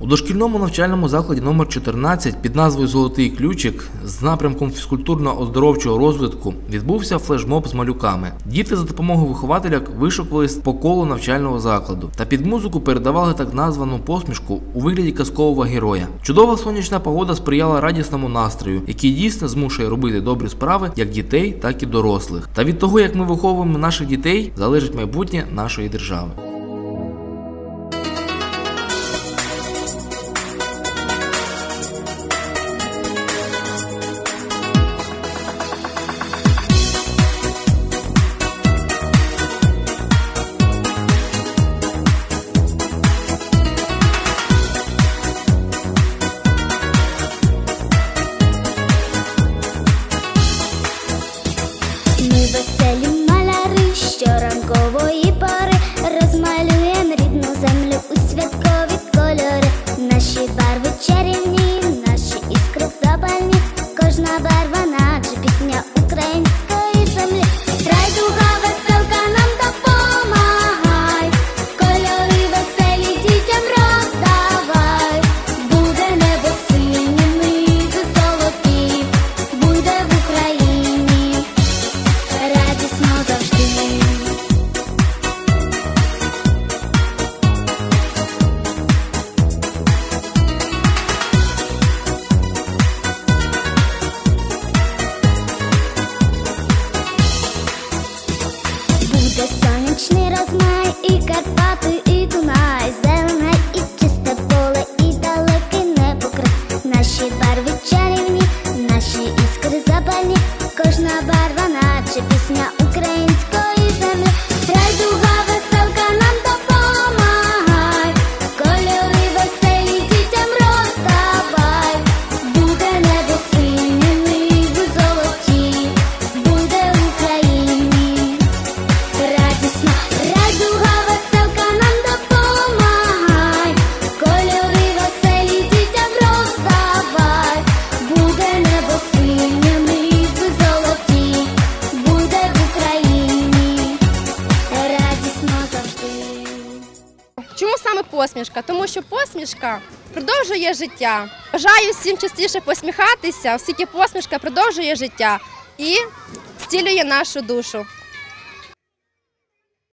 У дошкільному навчальному закладі номер 14 під назвою Золотий ключик з напрямком фізкультурно-оздоровчого розвитку відбувся флешмоб з малюками. Діти за допомогою вихователя вишукувались по колу навчального закладу та під музику передавали так названу посмішку у вигляді казкового героя. Чудова сонячна погода сприяла радісному настрою, який дійсно змушує робити добрі справи як дітей, так і дорослих. Та від того, як ми виховуємо наших дітей, залежить майбутнє нашої держави. こを І Дунай, зелене і чисте поле, і далекий небокрай. Наші барви чарівні, наші іскри запальні, кожна барва, наче пісня української землі. Райдуга Чому саме посмішка? Тому що посмішка продовжує життя. Бажаю всім частіше посміхатися, оскільки посмішка продовжує життя і зцілює нашу душу.